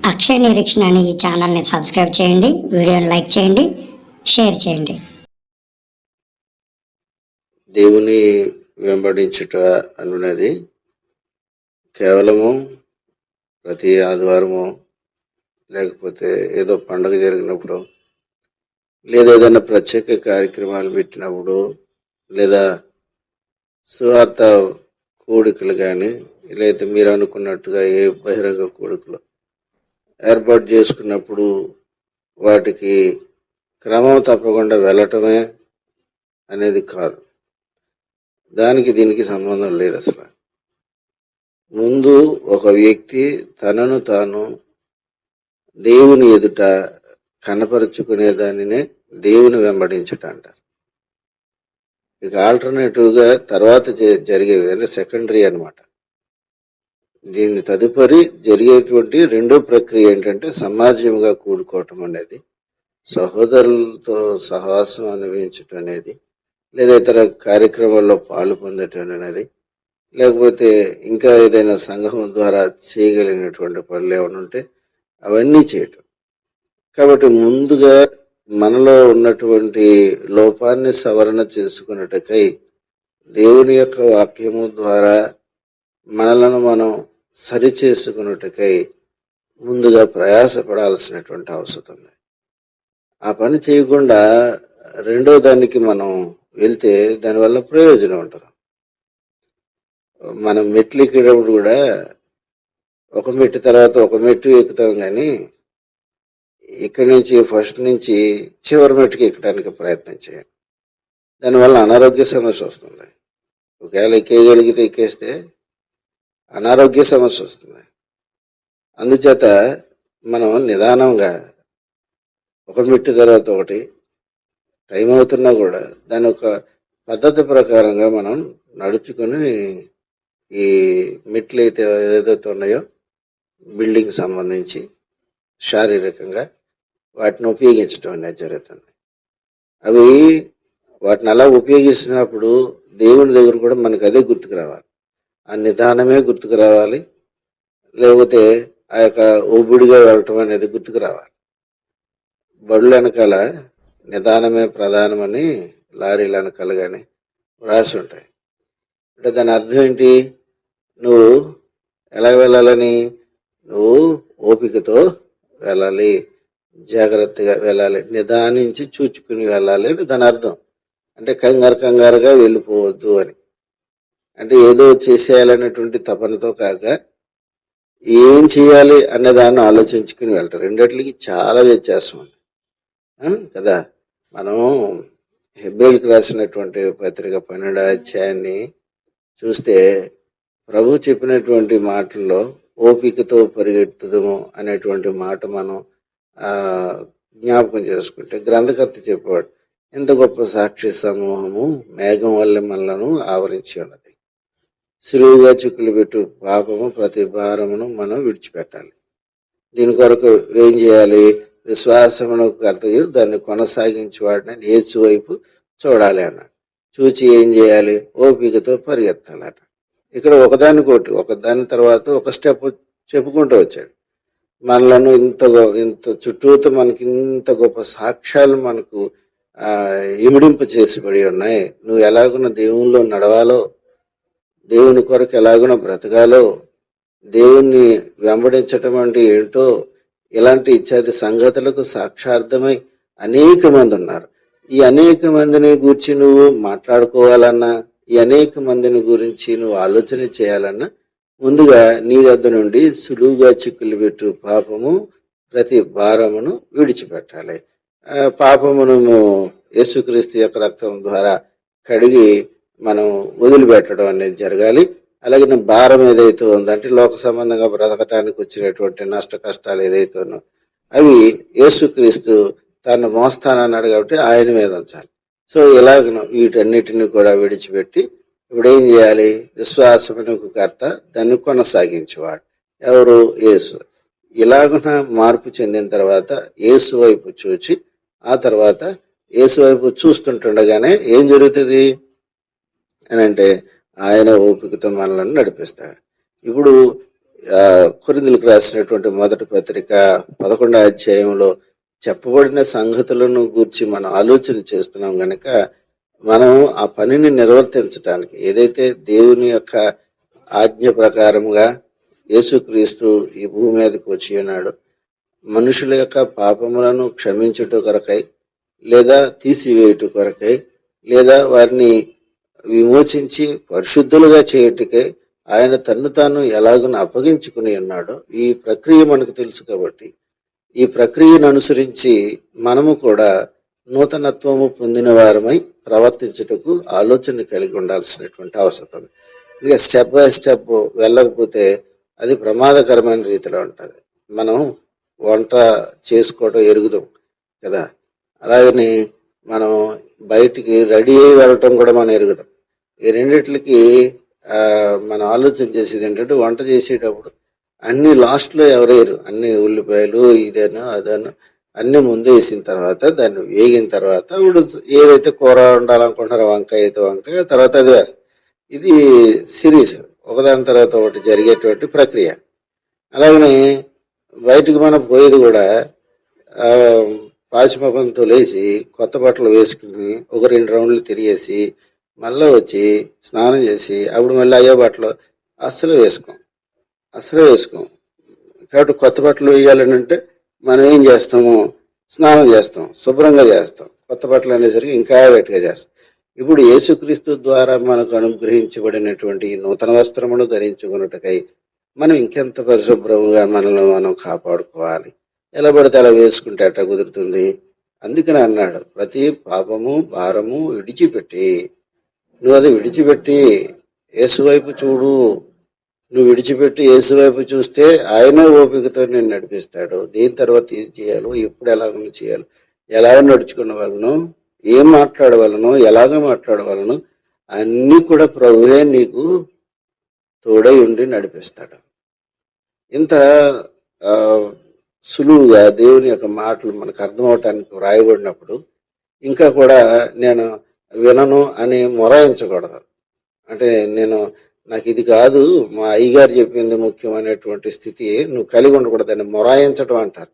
అక్షయ నిరీక్షణ అనే ఈ ఛానల్ని సబ్స్క్రైబ్ చేయండి వీడియోని లైక్ చేయండి షేర్ చేయండి. దేవుని వెంబడించుట అనున్నది కేవలము ప్రతి ఆదివారము లేకపోతే ఏదో పండగ జరిగినప్పుడు లేదా ఏదైనా ప్రత్యేక కార్యక్రమాలు పెట్టినప్పుడు లేదా సువార్త కోడికలు కానీ లేదా మీరు అనుకున్నట్టుగా ఏ బహిరంగ కోడికలు ఏర్పాటు చేసుకున్నప్పుడు వాటికి క్రమం తప్పకుండా వెళ్ళటమే అనేది కాదు. దానికి దీనికి సంబంధం లేదు అసలు. ముందు ఒక వ్యక్తి తనను తాను దేవుని ఎదుట కనపరుచుకునే దానినే దేవుని వెంబడించుట అంటారు. ఇక ఆల్టర్నేటివ్గా తర్వాత జ- జరిగేది అంటే సెకండరీ అన్నమాట. దీని తదుపరి జరిగేటువంటి రెండో ప్రక్రియ ఏంటంటే సమాజంగా కూడుకోవటం అనేది సహోదరులతో సహవాసం అనుభవించటం అనేది లేదా ఇతర కార్యక్రమాల్లో పాలు పొందటం అనేది లేకపోతే ఇంకా ఏదైనా సంఘం ద్వారా చేయగలిగినటువంటి పనులు ఏమైనా ఉంటే అవన్నీ చేయటం. కాబట్టి ముందుగా మనలో ఉన్నటువంటి లోపాన్ని సవరణ చేసుకున్నట్టుకై దేవుని యొక్క వాక్యము ద్వారా మనలను మనం సరిచేసుకున్నట్టుకై ముందుగా ప్రయాసపడాల్సినటువంటి అవసరం ఉంది. ఆ పని చేయకుండా రెండో దానికి మనం వెళ్తే దానివల్ల ప్రయోజనం ఉంటుంది. మనం మెట్లు ఎక్కేటప్పుడు కూడా ఒక మెట్టు తర్వాత ఒక మెట్టు ఎక్కుతాం కానీ ఇక్కడి నుంచి ఫస్ట్ నుంచి చివరి మెట్టుకి ఎక్కడానికి ప్రయత్నం చేయాలి దానివల్ల అనారోగ్య సమస్య వస్తుంది. ఒకవేళ ఎక్కేయగలిగితే ఎక్కేస్తే అనారోగ్య సమస్య వస్తుంది. అందుచేత మనం నిదానంగా ఒక మెట్టు తర్వాత ఒకటి టైం అవుతున్నా కూడా దాని ఒక పద్ధతి ప్రకారంగా మనం నడుచుకొని ఈ మెట్లు అయితే ఏదైతే ఉన్నాయో బిల్డింగ్ సంబంధించి శారీరకంగా వాటిని ఉపయోగించడం అనేది జరుగుతుంది. అవి వాటిని అలా ఉపయోగిస్తున్నప్పుడు దేవుని దగ్గర కూడా మనకు అదే గుర్తుకు రావాలి. ఆ నిదానమే గుర్తుకు రావాలి. లేకపోతే ఆ యొక్క ఊబిడిగా వెళ్ళటం అనేది గుర్తుకు రావాలి. బడుల వెనకాల నిదానమే ప్రధానమని లారీల వెనకాల కానీ రాసి ఉంటాయి. అంటే దాని అర్థం ఏంటి? నువ్వు ఎలా వెళ్ళాలని? నువ్వు ఓపికతో వెళ్ళాలి. జాగ్రత్తగా వెళ్ళాలి. నిదానించి చూచుకుని వెళ్ళాలి అంటే దాని అర్థం. అంటే కంగారు కంగారుగా వెళ్ళిపోవద్దు అని. అంటే ఏదో చేసేయాలనేటువంటి తపనతో కాక ఏం చేయాలి అనే దాన్ని ఆలోచించుకుని వెళ్తారు. రెండిట్లకి చాలా వ్యత్యాసం ఉంది. కదా? మనం హెబ్రిల్కి రాసినటువంటి పత్రిక పన్నెండు అధ్యాయాన్ని చూస్తే ప్రభు చెప్పినటువంటి మాటల్లో ఓపికతో పరిగెత్తుదము అనేటువంటి మాట మనం జ్ఞాపకం చేసుకుంటే గ్రంథకర్త చెప్పాడు ఇంత గొప్ప సాక్షి సమూహము మేఘం వల్ల మనలను ఆవరించి ఉన్నది. సులువుగా చిక్కులు పెట్టు. పాపము ప్రతి భారమును మనం విడిచిపెట్టాలి. దీని కొరకు ఏం చేయాలి? విశ్వాసమును కర్తయు దాన్ని కొనసాగించి వాడిని యేసు వైపు చూడాలి అన్నాడు. చూచి ఏం చేయాలి? ఓపికతో పరిగెత్తాలట. ఇక్కడ ఒకదానికోటి ఒకదాని తర్వాత ఒక స్టెప్ చెప్పుకుంటూ వచ్చాడు. మనలను ఇంత ఇంత చుట్టూతో మనకి ఇంత గొప్ప సాక్ష్యాలు మనకు ఆ చేసిబడి ఉన్నాయి. నువ్వు ఎలాగున్న దేవుల్లో నడవాలో దేవుని కొరకు ఎలాగున బ్రతకాలో దేవుణ్ణి వెంబడించటం అంటే ఏంటో ఇలాంటి ఇత్యాది సంగతులకు సాక్షార్థమై అనేక మంది ఉన్నారు. ఈ అనేక మందిని గురించి నువ్వు మాట్లాడుకోవాలన్నా ఈ అనేక మందిని గురించి నువ్వు ఆలోచన చేయాలన్నా ముందుగా నీ దగ్గర నుండి సులువుగా చిక్కులు పెట్టు పాపము ప్రతి భారమును విడిచిపెట్టాలి. పాపమును యేసుక్రీస్తు యొక్క రక్తం ద్వారా కడిగి మనం వదిలిపెట్టడం అనేది జరగాలి. అలాగే నా భారం ఏదైతే ఉందో అంటే లోక సంబంధంగా బ్రతకటానికి వచ్చినటువంటి నష్ట కష్టాలు ఏదైతే అవి యేసుక్రీస్తు తను మోస్తానన్నాడు కాబట్టి ఆయన మీద ఉంచాలి. సో ఇలాగ వీటన్నిటిని కూడా విడిచిపెట్టి ఇప్పుడు ఏం చేయాలి విశ్వాసమునకు కర్త దాన్ని కొనసాగించేవాడు. ఎవరు? యేసు. ఇలాగున మార్పు చెందిన తర్వాత యేసు వైపు చూచి ఆ తర్వాత యేసు వైపు చూస్తుంటుండగానే ఏం జరుగుతుంది? అని అంటే ఆయన ఓపికతో మనల్ని నడిపిస్తాడు. ఇప్పుడు కొరిందులకు రాసినటువంటి మొదటి పత్రిక పదకొండో అధ్యాయంలో చెప్పబడిన సంగతులను గూర్చి మనం ఆలోచన చేస్తున్నాం గనక మనం ఆ పనిని నిర్వర్తించడానికి ఏదైతే దేవుని యొక్క ఆజ్ఞ ప్రకారముగా యేసుక్రీస్తు ఈ భూమి మీదకి వచ్చి ఉన్నాడు మనుషుల యొక్క పాపములను క్షమించుట కొరకై లేదా తీసివేయుట కొరకై లేదా వారిని విమోచించి పరిశుద్ధులుగా చేయటకే ఆయన తన్ను తాను ఎలాగను అప్పగించుకుని ఉన్నాడో ఈ ప్రక్రియ మనకు తెలుసు కాబట్టి. ఈ ప్రక్రియను అనుసరించి మనము కూడా నూతనత్వము పొందిన వారమై ప్రవర్తించుటకు ఆలోచన కలిగి ఉండాల్సినటువంటి అవసరం. ఇంకా ఇక స్టెప్ బై స్టెప్ వెళ్ళకపోతే అది ప్రమాదకరమైన రీతిలో ఉంటుంది. మనం వంట చేసుకోవడం ఎరుగుదాం కదా. అలాగని మనం బయటికి రెడీ అయి వెళ్ళటం కూడా మనం ఎరుగుదాం. ఈ రెండిట్లకి మనం ఆలోచన చేసేది ఏంటంటే వంట చేసేటప్పుడు అన్ని లాస్ట్లో ఎవరేరు అన్ని ఉల్లిపాయలు ఇదేనో అదేనో అన్ని ముందు వేసిన తర్వాత దాన్ని వేగిన తర్వాత ఇప్పుడు ఏదైతే కూర వండాలనుకుంటున్నారో వంకాయ అయితే వంకాయ తర్వాత అది వేస్తాం ఇది సిరీస్ ఒకదాని తర్వాత ఒకటి జరిగేటువంటి ప్రక్రియ. అలాగనే బయటకు మనం పోయేది కూడా ఆ, పాచిమకం తొలేసి కొత్త బట్టలు వేసుకుని ఒక రెండు రౌండ్లు తిరిగేసి మళ్ళీ వచ్చి స్నానం చేసి అప్పుడు మళ్ళీ అయ్యో బట్టలు అస్సలు వేసుకోం. అస్సలు వేసుకోం. కాబట్టి కొత్త బట్టలు వేయాలని అంటే మనం ఏం చేస్తాము? స్నానం చేస్తాం. శుభ్రంగా చేస్తాం. కొత్త బట్టలు అనేసరికి ఇంకా గట్టిగా చేస్తాం. ఇప్పుడు యేసుక్రీస్తు ద్వారా మనకు అనుగ్రహించబడినటువంటి నూతన వస్త్రమును ధరించుకున్నట్టుకై మనం ఇంకెంత పరిశుభ్రంగా మనల్ని మనం కాపాడుకోవాలి? ఎలా పడితే అలా వేసుకుంటే అట్ట కుదురుతుంది? అందుకని అన్నాడు. ప్రతి పాపము భారము విడిచిపెట్టి నువ్వు అది విడిచిపెట్టి ఏసువైపు చూడు. నువ్వు విడిచిపెట్టి ఏసువైపు చూస్తే ఆయనే ఓపికతో నేను నడిపిస్తాడు. దీని తర్వాత ఏం చేయాలో ఎప్పుడు ఎలాగ చేయాలో ఎలాగ నడుచుకున్న వాళ్ళను ఏం మాట్లాడవలను ఎలాగ మాట్లాడవలను అన్నీ కూడా ప్రభువే నీకు తోడై ఉండి నడిపిస్తాడు. ఇంత సులువుగా దేవుని యొక్క మాటలు మనకు అర్థమవటానికి వ్రాయబడినప్పుడు ఇంకా కూడా నేను వినను అని మొరాయించకూడదు. అంటే నేను నాకు ఇది కాదు మా అయ్యగారు చెప్పింది ముఖ్యమైనటువంటి స్థితి నువ్వు కలిగి ఉండకూడదు అని మొరాయించడం అంటారు.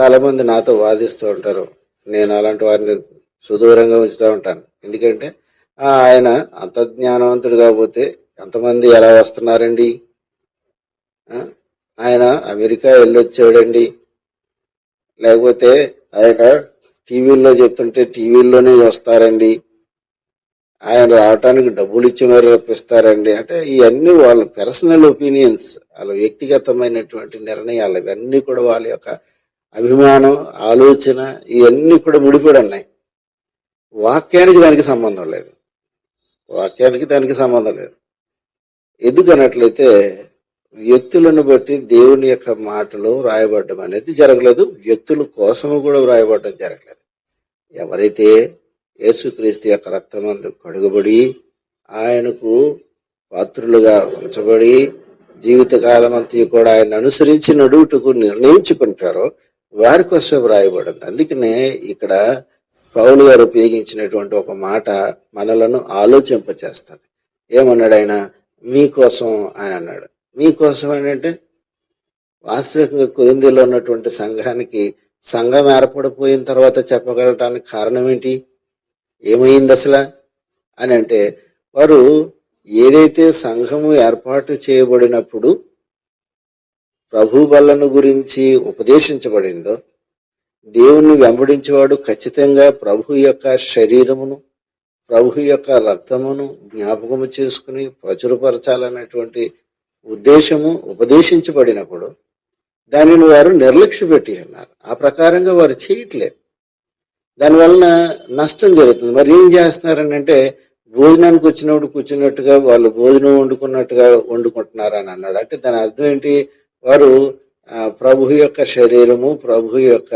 చాలామంది నాతో వాదిస్తూ ఉంటారు. నేను అలాంటి వారిని సుదూరంగా ఉంచుతూ ఉంటాను. ఎందుకంటే ఆయన అంత జ్ఞానవంతుడు కాకపోతే ఎంతమంది ఎలా వస్తున్నారండి? ఆయన అమెరికా వెళ్ళొచ్చాడండి. లేకపోతే ఆయన టీవీల్లో చెప్తుంటే టీవీల్లోనే వస్తారండి ఆయన రావటానికి డబ్బులు ఇచ్చి మరి రప్పిస్తారండి. అంటే ఇవన్నీ వాళ్ళ పర్సనల్ ఒపీనియన్స్ వాళ్ళ వ్యక్తిగతమైనటువంటి నిర్ణయాలు ఇవన్నీ కూడా వాళ్ళ యొక్క అభిమానం ఆలోచన ఇవన్నీ కూడా ముడిపడి ఉన్నాయి. వాక్యానికి దానికి సంబంధం లేదు. వాక్యానికి దానికి సంబంధం లేదు. ఎందుకన్నట్లయితే వ్యక్తులను బట్టి దేవుని యొక్క మాటలు వ్రాయబడడం అనేది జరగలేదు. వ్యక్తుల కోసము కూడా వ్రాయబడడం జరగలేదు. ఎవరైతే యేసుక్రీస్తు యొక్క రక్తమందు కడుగబడి ఆయనకు పాత్రులుగా ఉంచబడి జీవితకాలం అంతా కూడా ఆయన అనుసరించి నడువుటకు నిర్ణయించుకుంటారో వారి కోసం వ్రాయబడింది. అందుకనే ఇక్కడ పౌలు గారు ఉపయోగించినటువంటి ఒక మాట మనలను ఆలోచింపచేస్తుంది. ఏమన్నాడు ఆయన? మీకోసం ఆయన అన్నాడు. మీకోసం ఏంటంటే వాస్తవికంగా కొరిందిలో ఉన్నటువంటి సంఘానికి సంఘం ఏర్పడిపోయిన తర్వాత చెప్పగలటానికి కారణం ఏంటి ఏమైంది అసలు? అని అంటే వారు ఏదైతే సంఘము ఏర్పాటు చేయబడినప్పుడు ప్రభు బలను గురించి ఉపదేశించబడిందో దేవుణ్ణి వెంబడించేవాడు ఖచ్చితంగా ప్రభు యొక్క శరీరమును ప్రభు యొక్క రక్తమును జ్ఞాపకము చేసుకుని ప్రచురపరచాలనేటువంటి ఉద్దేశము ఉపదేశించబడినప్పుడు దానిని వారు నిర్లక్ష్య పెట్టి ఉన్నారు ఆ ప్రకారంగా వారు చేయట్లేదు. దానివలన నష్టం జరుగుతుంది. మరి ఏం చేస్తున్నారని అంటే భోజనానికి వచ్చినప్పుడు కూర్చున్నట్టుగా వాళ్ళు భోజనం వండుకున్నట్టుగా వండుకుంటున్నారు అని అన్నాడు. అంటే దాని అర్థం ఏంటి? వారు ప్రభు యొక్క శరీరము ప్రభు యొక్క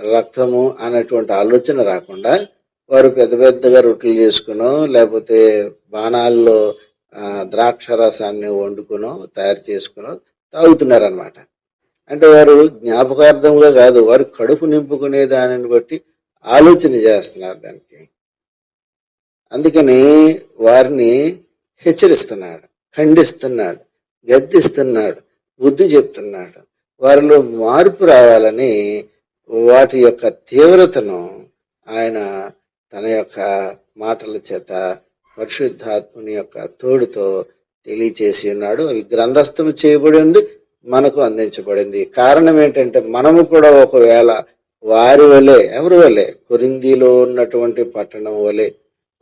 రక్తము అనేటువంటి ఆలోచన రాకుండా వారు పెద్ద పెద్దగా రొట్టెలు చేసుకునో లేకపోతే బాణాల్లో ద్రాక్ష రసాన్ని వండుకునో తయారు చేసుకునో తాగుతున్నారనమాట అంటే వారు జ్ఞాపకార్థంగా కాదు వారు కడుపు నింపుకునే దానిని బట్టి ఆలోచన చేస్తున్నారు దానికి. అందుకని వారిని హెచ్చరిస్తున్నాడు ఖండిస్తున్నాడు గద్దిస్తున్నాడు బుద్ధి చెప్తున్నాడు. వారిలో మార్పు రావాలని వాటి యొక్క తీవ్రతను ఆయన తన యొక్క మాటల చేత పరిశుద్ధాత్ముని యొక్క తోడుతో తెలియచేసి ఉన్నాడు. అవి గ్రంథస్థం చేయబడి ఉంది మనకు అందించబడింది. కారణం ఏంటంటే మనము కూడా ఒకవేళ వారి వలె ఎవరి వలె? కొరిందీలో ఉన్నటువంటి పట్టణం వలె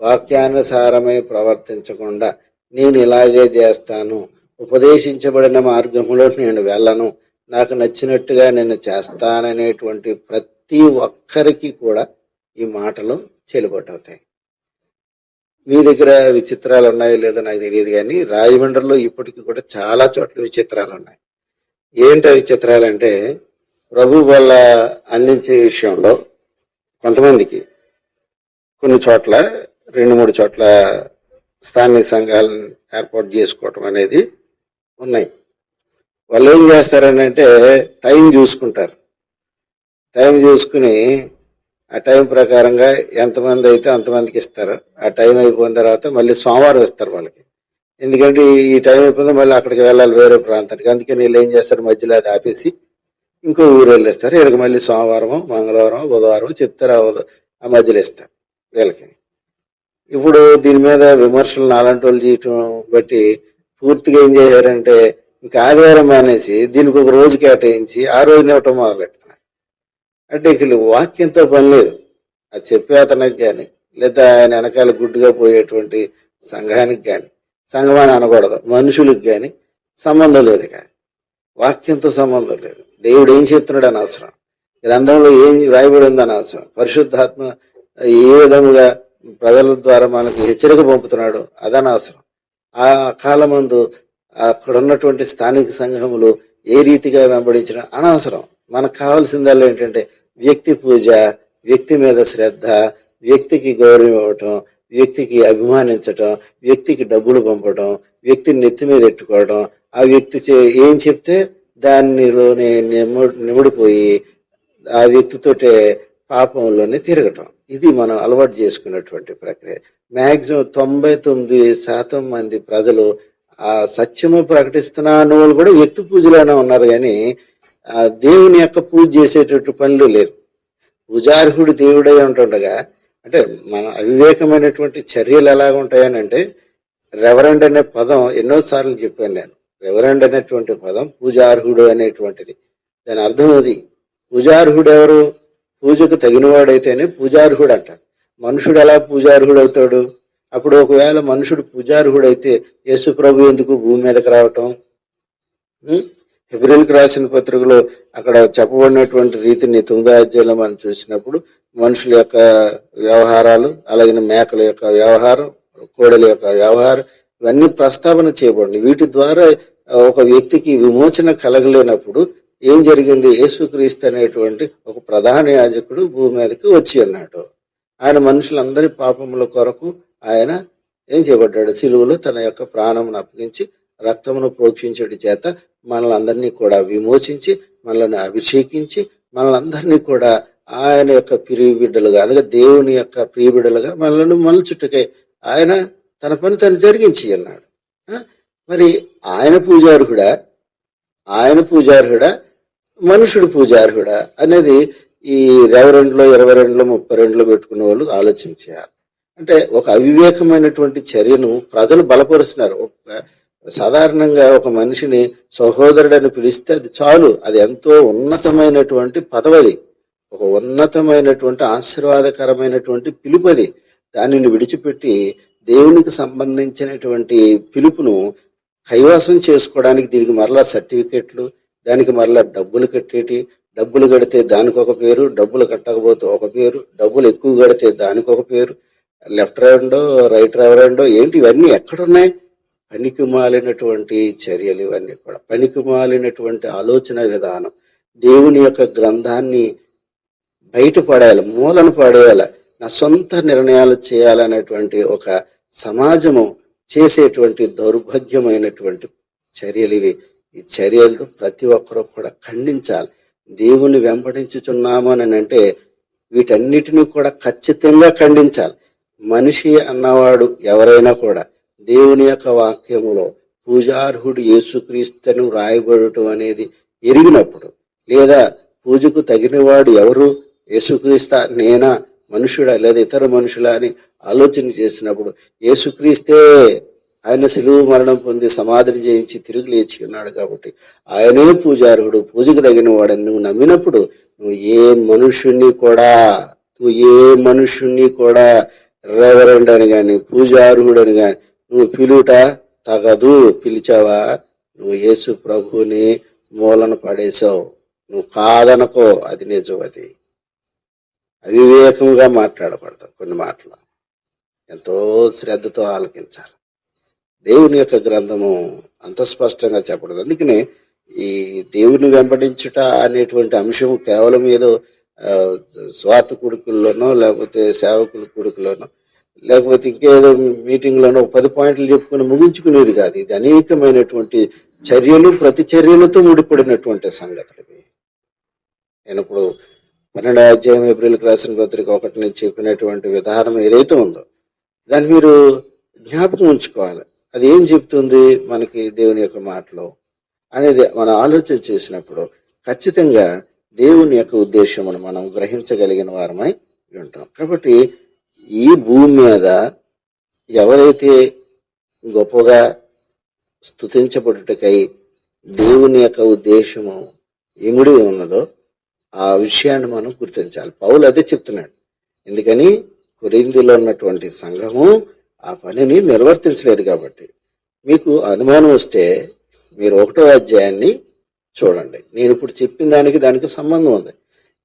వాక్యానుసారమై ప్రవర్తించకుండా నేను ఇలాగే చేస్తాను ఉపదేశించబడిన మార్గంలో నేను వెళ్ళను నాకు నచ్చినట్టుగా నేను చేస్తాననేటువంటి ప్రతి ఒక్కరికి కూడా ఈ మాటలు చెలుబట్టవుతాయి మీ దగ్గర విచిత్రాలు ఉన్నాయో లేదో నాకు తెలియదు కానీ రాజమండ్రిలో ఇప్పటికీ కూడా చాలా చోట్ల విచిత్రాలు ఉన్నాయి. ఏంటి విచిత్రాలు అంటే ప్రభు వల్ల అందించే విషయంలో కొంతమందికి కొన్ని చోట్ల రెండు మూడు చోట్ల స్థానిక సంఘాలను ఏర్పాటు చేసుకోవటం అనేది ఉన్నాయి. వాళ్ళు ఏం చేస్తారని అంటే టైం చూసుకుంటారు. టైం చూసుకుని ఆ టైం ప్రకారంగా ఎంతమంది అయితే అంతమందికి ఇస్తారు. ఆ టైం అయిపోయిన తర్వాత మళ్ళీ సోమవారం ఇస్తారు వాళ్ళకి. ఎందుకంటే ఈ- టైం అయిపోయింది మళ్ళీ అక్కడికి వెళ్ళాలి వేరే ప్రాంతానికి. అందుకని వీళ్ళు ఏం చేస్తారు మధ్యలో అది ఆపేసి ఇంకో ఊరు వెళ్ళిస్తారు. వీళ్ళకి మళ్ళీ సోమవారం మంగళవారం బుధవారం చెప్తారు ఆ ఆ మధ్యలో ఇస్తారు వీళ్ళకి. ఇప్పుడు దీని మీద విమర్శలు నాలాంటి వాళ్ళు చేయటం బట్టి పూర్తిగా ఏం చేశారంటే ఇంకా ఆదివారం మానేసి దీనికి ఒక రోజు కేటాయించి ఆ రోజున ఇవ్వటం మొదలు పెడుతున్నారు. అంటే ఇక్కడ వాక్యంతో పని లేదు. అది చెప్పే అతనికి కానీ లేదా ఆయన వెనకాల గుడ్డుగా పోయేటువంటి సంఘానికి కానీ సంఘం అని అనకూడదు. మనుషులకు కానీ సంబంధం లేదు కానీ వాక్యంతో సంబంధం లేదు. దేవుడు ఏం చెప్తున్నాడు అని అవసరం. గ్రంథంలో ఏం రాయబడి ఉంది అని అవసరం. పరిశుద్ధాత్మ ఏ విధముగా ప్రజల ద్వారా మనకు హెచ్చరిక పంపుతున్నాడు అదని అవసరం. ఆ కాలమందు అక్కడ ఉన్నటువంటి స్థానిక సంఘములు ఏ రీతిగా వెంబడించడం అనవసరం. మనకు కావాల్సిందల్లా ఏంటంటే వ్యక్తి పూజ వ్యక్తి మీద శ్రద్ధ వ్యక్తికి గౌరవం ఇవ్వటం వ్యక్తికి అభిమానించటం వ్యక్తికి డబ్బులు పంపడం వ్యక్తిని నెత్తి మీద ఎట్టుకోవడం ఆ వ్యక్తి చే- ఏం చెప్తే దానిలోనే నిమ్ము నిముడిపోయి ఆ వ్యక్తితోటే పాపంలోనే తిరగటం. ఇది మనం అలవాటు చేసుకున్నటువంటి ప్రక్రియ. మ్యాక్సిమం తొంభై తొమ్మిది శాతం మంది ప్రజలు ఆ సత్యము ప్రకటిస్తున్న అన్న వాళ్ళు కూడా వ్యక్తి పూజలోనే ఉన్నారు కానీ ఆ దేవుని యొక్క పూజ చేసేటట్టు పనులు లేరు పూజార్హుడు దేవుడై ఉంటుండగా అంటే మన అవివేకమైనటువంటి చర్యలు ఎలాగ ఉంటాయని అంటే రెవరెండ్ అనే పదం ఎన్నో సార్లు చెప్పాను నేను. రెవరెండ్ అనేటువంటి పదం పూజార్హుడు అనేటువంటిది. దాని అర్థం అది. పూజార్హుడు ఎవరు? పూజకు తగినవాడైతేనే పూజార్హుడు అంటారు. మనుషుడు ఎలా పూజార్హుడు అవుతాడు అప్పుడు ఒకవేళ మనుషుడు పూజార్హుడు అయితే యేసు ప్రభు ఎందుకు భూమి మీదకి రావటం? ఫిబ్రిల్కి రాసిన పత్రికలో అక్కడ చెప్పబడినటువంటి రీతిని తొమ్మిదో అధ్యాయంలో మనం చూసినప్పుడు మనుషుల యొక్క వ్యవహారాలు అలాగే మేకల యొక్క వ్యవహారం కోడల యొక్క వ్యవహారం ఇవన్నీ ప్రస్తావన చేయబడి వీటి ద్వారా ఒక వ్యక్తికి విమోచన కలగలేనప్పుడు ఏం జరిగింది? యేసుక్రీస్తు అనేటువంటి ఒక ప్రధాన యాజకుడు భూమి మీదకి వచ్చి ఉన్నాడు ఆయన మనుషులందరి పాపముల కొరకు ఆయన ఏం చేయబడ్డాడు? సిలువలో తన యొక్క ప్రాణమును అప్పగించి రక్తమును ప్రోక్షించడం చేత మనల్ని అందరినీ కూడా విమోచించి మనల్ని అభిషేకించి మనలందరినీ కూడా ఆయన యొక్క ప్రియబిడ్డలుగా అనగా దేవుని యొక్క ప్రియ బిడ్డలుగా మనల్ని మలుచుటకై ఆయన తన పని తను జరిగించి అన్నాడు. మరి ఆయన పూజార్హుడా? ఆయన పూజార్హుడా? మనుషుడు పూజార్హుడా? అనేది ఈ ఇరవై రెండులో ఇరవై రెండులో ముప్పై రెండులో పెట్టుకున్న వాళ్ళు ఆలోచించాలి అంటే ఒక అవివేకమైనటువంటి చర్యను ప్రజలు బలపరుస్తున్నారు. ఒక- సాధారణంగా ఒక మనిషిని సహోదరుడని పిలిస్తే అది చాలు. అది ఎంతో ఉన్నతమైనటువంటి పదవది ఒక ఉన్నతమైనటువంటి ఆశీర్వాదకరమైనటువంటి పిలుపది దానిని విడిచిపెట్టి దేవునికి సంబంధించినటువంటి పిలుపును కైవాసం చేసుకోవడానికి దీనికి మరలా సర్టిఫికెట్లు దానికి మరలా డబ్బులు కట్టేటి డబ్బులు కడితే దానికి ఒక పేరు డబ్బులు కట్టకపోతే ఒక పేరు డబ్బులు ఎక్కువ కడితే దానికి ఒక పేరు లెఫ్ట్ రెవరెండో రైట్ రెవరెండో ఏంటి ఇవన్నీ ఎక్కడున్నాయి? పనికి మాలినటువంటి చర్యలు ఇవన్నీ కూడా. పనికి మాలినటువంటి ఆలోచన విధానం. దేవుని యొక్క గ్రంథాన్ని బయటపడేయాలి మూలను పడేయాలి నా సొంత నిర్ణయాలు చేయాలనేటువంటి ఒక సమాజము చేసేటువంటి దౌర్భాగ్యమైనటువంటి చర్యలు ఇవి. ఈ చర్యలు ప్రతి ఒక్కరూ కూడా ఖండించాలి. దేవుని వెంబడించుచున్నామని అని అంటే వీటన్నిటిని కూడా ఖచ్చితంగా ఖండించాలి. మనిషి అన్నవాడు ఎవరైనా కూడా దేవుని యొక్క వాక్యములో పూజార్హుడు యేసుక్రీస్తును రాయబడటం అనేది ఎరిగినప్పుడు లేదా పూజకు తగినవాడు ఎవరు? యేసుక్రీస్త నేనా? మనుషుడా లేదా ఇతర మనుషులా అని ఆలోచన చేసినప్పుడు యేసుక్రీస్తే ఆయన సెలువు మరణం పొంది సమాధిని చేయించి తిరిగి లేచి ఉన్నాడు కాబట్టి ఆయనే పూజార్హుడు పూజకు తగిన వాడని నువ్వు నమ్మినప్పుడు నువ్వు ఏ మనుషుణ్ణి కూడా నువ్వు ఏ మనుషుణ్ణి కూడా రెవరెంట్ అని గాని పూజార్హుడు అని కాని నువ్వు పిలుట తగదు పిలిచావా? నువ్వు యేసు ప్రభుని మూలన పడేసావు నువ్వు కాదనుకో అది నిజం అది. అవివేకంగా మాట్లాడబడతావు కొన్ని మాటలు. ఎంతో శ్రద్ధతో ఆలకించాలి. దేవుని యొక్క గ్రంథము అంత స్పష్టంగా చెప్పడదు అందుకనే ఈ దేవుని వెంబడించుట అనేటువంటి అంశం కేవలం ఏదో స్వార్థ కొడుకుల్లోనో లేకపోతే సేవకుల కొడుకులోనో లేకపోతే ఇంకేదో మీటింగ్లోనో పది పాయింట్లు చెప్పుకుని ముగించుకునేది కాదు. ఇది అనేకమైనటువంటి చర్యలు ప్రతి చర్యలతో ముడిపడినటువంటి సంగతులు నేను ఇప్పుడు పన్నెండో అధ్యాయం ఏప్రిల్కి రాసిన పత్రిక ఒకటి నుంచి చెప్పినటువంటి విధానం ఏదైతే ఉందో దాన్ని మీరు జ్ఞాపకం ఉంచుకోవాలి. అది ఏం చెప్తుంది మనకి దేవుని యొక్క మాటలో? అనేది మనం ఆలోచన చేసినప్పుడు ఖచ్చితంగా దేవుని యొక్క ఉద్దేశమును మనం గ్రహించగలిగిన వారమై ఉంటాం. కాబట్టి ఈ భూమి మీద ఎవరైతే గొప్పగా స్తుతించబడుటకై దేవుని యొక్క ఉద్దేశము ఇముడి ఉన్నదో ఆ విషయాన్ని మనం గుర్తించాలి. పౌలు అదే చెప్తున్నాడు. ఎందుకని? కొరిందిలో ఉన్నటువంటి సంఘము ఆ పనిని నిర్వర్తించలేదు కాబట్టి. మీకు అనుమానం వస్తే మీరు ఒకటో అధ్యాయాన్ని చూడండి. నేను ఇప్పుడు చెప్పిన దానికి దానికి సంబంధం ఉంది.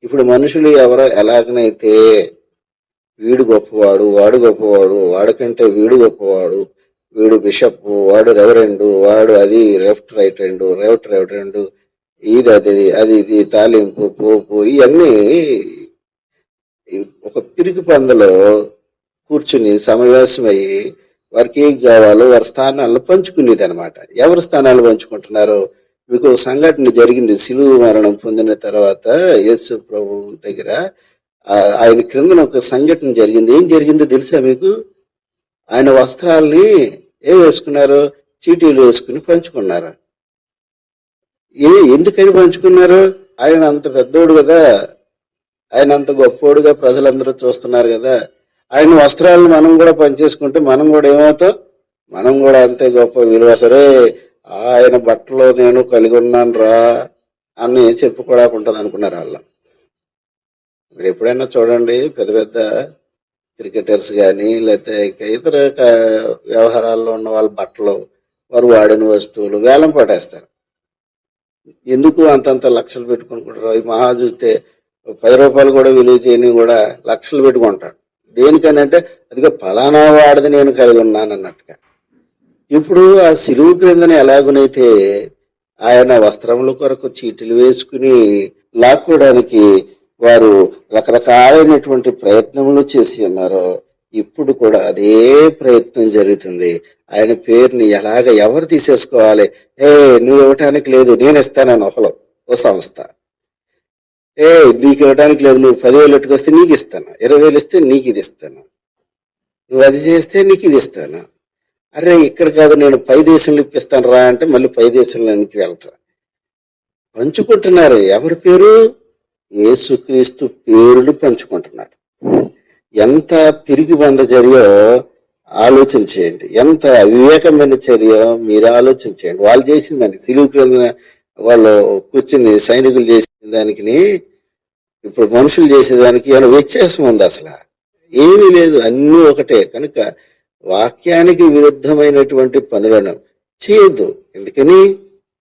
ఇప్పుడు మనుషులు ఎవరో ఎలాగనైతే వీడు గొప్పవాడు వాడు గొప్పవాడు వాడికంటే వీడు గొప్పవాడు వీడు బిషప్ వాడు రెవరెండు వాడు అది లెఫ్ట్ రైట్ రెండు లెఫ్ట్ రైట్ రెండు ఇది అది అది ఇది తాలింపు పోపు ఇవన్నీ ఒక పిరికి పందలో కూర్చుని సమావేశమయ్యి వారికి ఏం కావాలో వారి స్థానాలను పంచుకునేది అనమాట ఎవరి స్థానాలు పంచుకుంటున్నారో? మీకు సంఘటన జరిగింది. సిలువు మరణం పొందిన తర్వాత యేసు ప్రభు దగ్గర ఆయన క్రిందన ఒక సంఘటన జరిగింది. ఏం జరిగిందో తెలుసా మీకు? ఆయన వస్త్రాల్ని ఏం వేసుకున్నారు? చీటీలు వేసుకుని పంచుకున్నారు? ఏ ఎందుకని పంచుకున్నారు? ఆయన అంత పెద్దోడు కదా. ఆయన అంత గొప్పోడుగా ప్రజలందరూ చూస్తున్నారు కదా. ఆయన వస్త్రాలను మనం కూడా పనిచేసుకుంటే మనం కూడా ఏమవుతాం? మనం కూడా అంతే గొప్ప విలువ. సరే ఆయన బట్టలో నేను కలిగి ఉన్నాను రా అని చెప్పుకోవడానికి ఉంటుంది అనుకున్నారు వాళ్ళు. మీరు ఎప్పుడైనా చూడండి పెద్ద పెద్ద క్రికెటర్స్ కానీ లేకపోతే ఇతర వ్యవహారాల్లో ఉన్న వాళ్ళ బట్టలు వారు వాడిన వస్తువులు వేలం పడేస్తారు ఎందుకు అంతంత లక్షలు పెట్టుకుంటారు ఈ మహా చూస్తే పది రూపాయలు కూడా విలువ చేయని కూడా లక్షలు పెట్టుకుంటాడు దేనికని అంటే అదిగో ఫలానా వాడిది నేను కలిగి ఉన్నాను అన్నట్టుగా ఇప్పుడు ఆ సిలువు క్రిందన ఎలాగునైతే ఆయన వస్త్రముల కొరకు చీటీలు వేసుకుని లాక్కోవడానికి వారు రకరకాలైనటువంటి ప్రయత్నములు చేసి ఉన్నారో ఇప్పుడు కూడా అదే ప్రయత్నం జరుగుతుంది. ఆయన పేరుని ఎలాగ ఎవరు తీసేసుకోవాలి? ఏ నువ్వు ఇవ్వటానికి లేదు నేను ఇస్తానని ఒకలో ఓ సంస్థ. ఏ నీకు ఇవ్వటానికి లేదు నువ్వు పదివేలు ఎట్టుకొస్తే నీకు ఇస్తాను. ఇరవై వేలు ఇస్తే నీకు ఇది ఇస్తాను. నువ్వు అది చేస్తే నీకు ఇది ఇస్తాను. అరే ఇక్కడ కాదు నేను పై దేశంలో ఇప్పిస్తాను రా అంటే మళ్ళీ పై దేశంలోనికి వెళ్ళటం పంచుకుంటున్నారు. ఎవరి పేరు? యేసుక్రీస్తు పేరులు పంచుకుంటున్నారు. ఎంత పిరిగి బంద చర్యో ఆలోచన చేయండి ఎంత అవివేకమైన చర్య మీరు ఆలోచన చేయండి వాళ్ళు చేసిన సిలువు క్రింద వాళ్ళు కూర్చుని సైనికులు చేసిన దానికి ఇప్పుడు మనుషులు చేసేదానికి ఏమైనా వ్యత్యాసం ఉంది అసలు? ఏమీ లేదు. అన్నీ ఒకటే. కనుక వాక్యానికి విరుద్ధమైనటువంటి పనులను చేయొద్దు. ఎందుకని?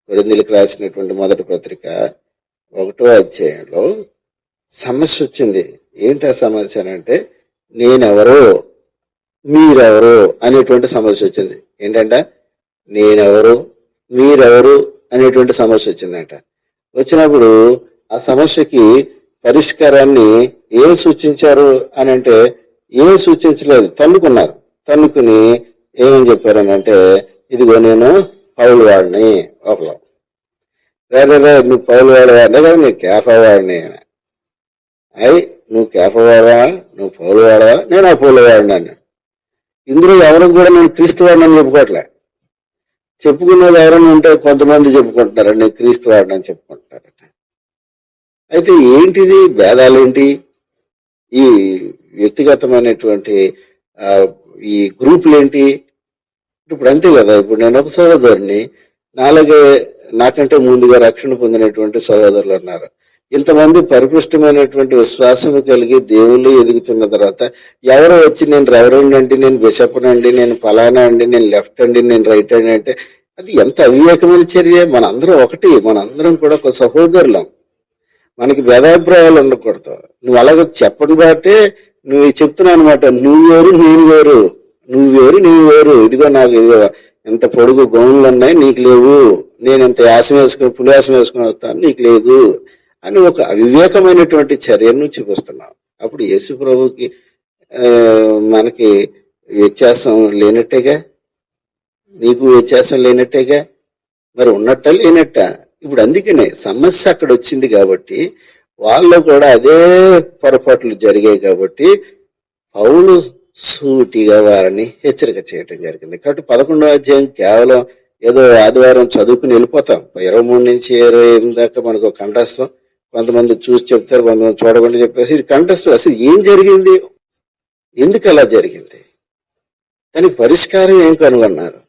కొరిందులకు రాసినటువంటి మొదటి పత్రిక ఒకటో అధ్యాయంలో సమస్య వచ్చింది. ఏంటి ఆ సమస్య అని అంటే నేనెవరో మీరెవరు అనేటువంటి సమస్య వచ్చింది. ఏంటంట? నేనెవరు మీరెవరు అనేటువంటి సమస్య వచ్చిందంట. వచ్చినప్పుడు ఆ సమస్యకి పరిష్కారాన్ని ఏం సూచించారు అని అంటే ఏం సూచించలేదు. తల్లుకున్నారు తన్నుకుని ఏమని చెప్పారని అంటే ఇదిగో నేను పౌలు వాడిని ఒకలో రేరే రే నువ్వు పౌలు వాడవా? అంటే కదా నేను కేఫా వాడిని అయ్యి నువ్వు కేఫా వాడవా? నువ్వు పౌలు వాడవా? నేను ఆ పౌలు వాడిని అన్నాడు. ఇందులో ఎవరికి కూడా నేను క్రీస్తు వాడిని అని చెప్పుకోవట్లే చెప్పుకున్నది ఎవరైనా ఉంటే కొంతమంది చెప్పుకుంటున్నారు నేను క్రీస్తు వాడిని చెప్పుకుంటున్నారట. అయితే ఏంటిది? భేదాలేంటి? ఈ వ్యక్తిగతమైనటువంటి ఈ గ్రూపులు ఏంటి ఇప్పుడు అంతే కదా ఇప్పుడు నేను ఒక సహోదరుని నాలుగే నాకంటే ముందుగా రక్షణ పొందినటువంటి సహోదరులు ఉన్నారు ఇంతమంది పరిపుష్టమైనటువంటి విశ్వాసం కలిగి దేవుళ్ళు ఎదుగుతున్న తర్వాత ఎవరో వచ్చి నేను రెవరెండ్ అండి నేను బిషప్నండి నేను ఫలానా అండి నేను లెఫ్ట్ అండి నేను రైట్ అండి అంటే అది ఎంత అవివేకమైన చర్య? మనందరం ఒకటి మనందరం కూడా ఒక సహోదరులం. మనకి భేదాభిప్రాయాలు ఉండకూడదు. నువ్వు అలాగ చెప్పని బట్టే నువ్వు చెప్తున్నావు అనమాట నువ్వు వేరు నేను వేరు. నువ్వు వేరు నేను వేరు. ఇదిగో నాకు ఇదిగో ఎంత పొడుగు గౌన్లు ఉన్నాయి నీకు లేవు. నేను ఎంత యాసం వేసుకుని పులియాసం వేసుకుని వస్తాను నీకు లేదు. అని ఒక అవివేకమైనటువంటి చర్యను చూపిస్తున్నావు. అప్పుడు యేసు ప్రభుకి మనకి వ్యత్యాసం లేనట్టేగా? నీకు వ్యత్యాసం లేనట్టేగా? మరి ఉన్నట్ట లేనట్ట? ఇప్పుడు అందుకనే సమస్య అక్కడ వచ్చింది కాబట్టి వాళ్ళు కూడా అదే పొరపాట్లు జరిగాయి కాబట్టి పౌలు సూటిగా వారిని హెచ్చరిక చేయటం జరిగింది. కాబట్టి పదకొండో అధ్యాయం కేవలం ఏదో ఆదివారం చదువుకుని వెళ్ళిపోతాం. ఇరవై మూడు నుంచి ఇరవై ఎనిమిది దాకా మనకు కంఠస్థం. కొంతమంది చూసి చెప్తారు కొంతమంది చూడకుండా చెప్పేసి ఇది కంఠస్థం. అసలు ఏం జరిగింది? ఎందుకు అలా జరిగింది? దానికి పరిష్కారం ఏం కనుగొన్నారు?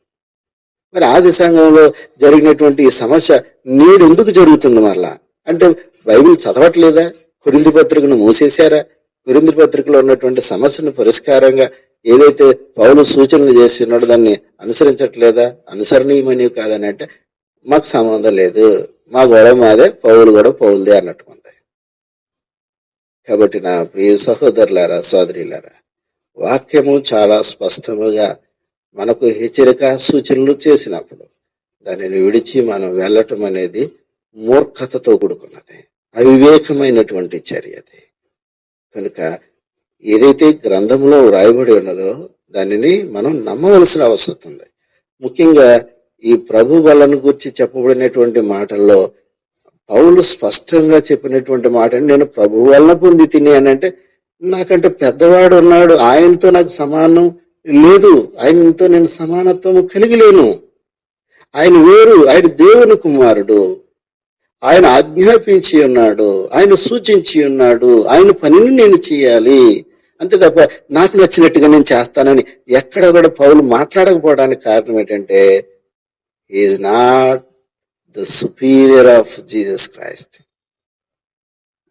మరి ఆది సంఘంలో జరిగినటువంటి ఈ సమస్య నేడు ఎందుకు జరుగుతుంది మరలా? అంటే బైబిల్ చదవట్లేదా? కొరింది పత్రికను మూసేశారా? కొరింది పత్రికలో ఉన్నటువంటి సమస్యను పరిష్కారంగా ఏదైతే పౌలు సూచనలు చేస్తున్నాడో దాన్ని అనుసరించట్లేదా? అనుసరణీయమనేవి కాదని అంటే మాకు సంబంధం లేదు. మా గొడవ మాదే పౌలు కూడా పౌలుదే అన్నట్టుకుంది కాబట్టి నా ప్రియ సహోదరులారా సోదరిలారా వాక్యము చాలా స్పష్టముగా మనకు హెచ్చరిక సూచనలు చేసినప్పుడు దానిని విడిచి మనం వెళ్ళటం అనేది మూర్ఖతతో కూడుకున్నది. అవివేకమైనటువంటి చర్య అది. కనుక ఏదైతే గ్రంథంలో వ్రాయబడి ఉన్నదో దానిని మనం నమ్మవలసిన అవసరం ఉంది. ముఖ్యంగా ఈ ప్రభు బలను గురించి చెప్పబడినటువంటి మాటల్లో పౌలు స్పష్టంగా చెప్పినటువంటి మాట నేను ప్రభు వలన పొంది తిని అని అంటే నాకంటే పెద్దవాడు ఉన్నాడు. ఆయనతో నాకు సమానం లేదు. ఆయనతో నేను సమానత్వం కలిగి లేను. ఆయన వేరు. ఆయన దేవుని కుమారుడు. ఆయన ఆజ్ఞాపించి ఉన్నాడు ఆయన సూచించి ఉన్నాడు ఆయన పనిని నేను చేయాలి. అంతే తప్ప నాకు నచ్చినట్టుగా నేను చేస్తానని ఎక్కడ కూడా పౌలు మాట్లాడకపోవడానికి కారణం ఏంటంటే is not the superior of Jesus Christ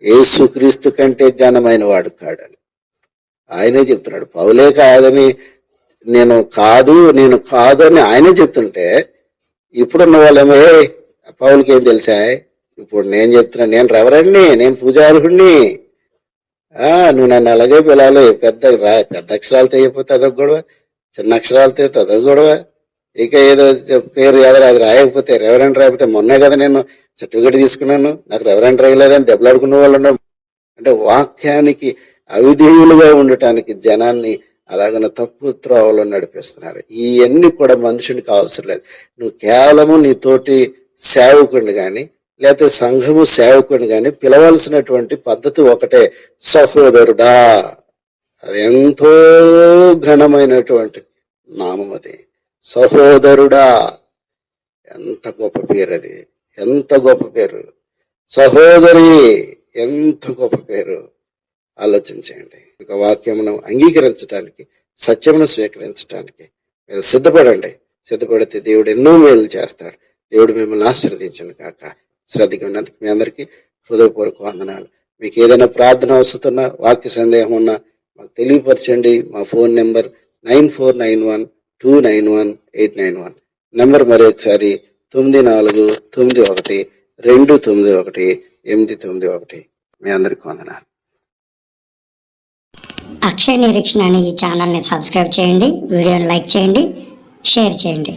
యేసుక్రీస్తు కంటే ఘనమైన వాడు కాడని. ఆయనే చెప్తున్నాడు. పౌలే కాదని నేను కాదు నేను కాదు అని ఆయనే చెప్తుంటే ఇప్పుడున్న వాళ్ళేమో పౌలకి ఏం తెలుసా ఇప్పుడు నేను చెప్తున్నా నేను రెవరెండ్ని నేను పూజారుడిని ఆ నువ్వు నన్ను అలాగే పిలాలి పెద్ద రా- పెద్ద అక్షరాలతో అయిపోతే అదొక గొడవ చిన్న అక్షరాలతో అయితే అదొక గొడవ. ఇక ఏదో పేరు ఏదో అది రాయకపోతే రెవరెంట్ రాయకపోతే మొన్నే కదా నేను సర్టిఫికేట్ తీసుకున్నాను. నాకు రెవరెంట్ రాయలేదని దెబ్బలాడుకున్న వాళ్ళు ఉన్నారు అంటే వాక్యానికి అవిధేయులుగా ఉండటానికి జనాన్ని అలాగన తప్పు త్రోవలో నడిపిస్తున్నారు. ఇవన్నీ కూడా మనుషునికి అవసరం లేదు. నువ్వు కేవలము నీ తోటి సేవకుడిని కానీ లేకపోతే సంఘము సేవకుని కానీ పిలవలసినటువంటి పద్ధతి ఒకటే సహోదరుడా. అది ఎంతో ఘనమైనటువంటి నామం అది. సహోదరుడా. ఎంత గొప్ప పేరు అది. ఎంత గొప్ప పేరు. సహోదరి ఎంత గొప్ప పేరు. ఆలోచించండి ఒక వాక్యమును అంగీకరించడానికి సత్యమును స్వీకరించడానికి మీరు సిద్ధపడండి. సిద్ధపడితే దేవుడు ఎన్నో మేలు చేస్తాడు. దేవుడు మిమ్మల్ని ఆశీర్వదించను కాక శ్రద్ధగా మీ అందరికీ హృదయపూర్వక వందనాలు. మీకు ఏదైనా ప్రార్థన వస్తున్నా వాక్య సందేహం ఉన్నా మాకు తెలియపరచండి. మా phone number nine four nine one two nine one eight nine one. Number మరి ఒకసారి తొమ్మిది నాలుగు తొమ్మిది ఒకటి రెండు తొమ్మిది ఒకటి ఎనిమిది తొమ్మిది ఒకటి. మీ అందరికి వందనాలు. అక్షయ నిరీక్షణ అనే ఈ ఛానల్ని సబ్స్క్రైబ్ చేయండి వీడియోని లైక్ చేయండి షేర్ చేయండి.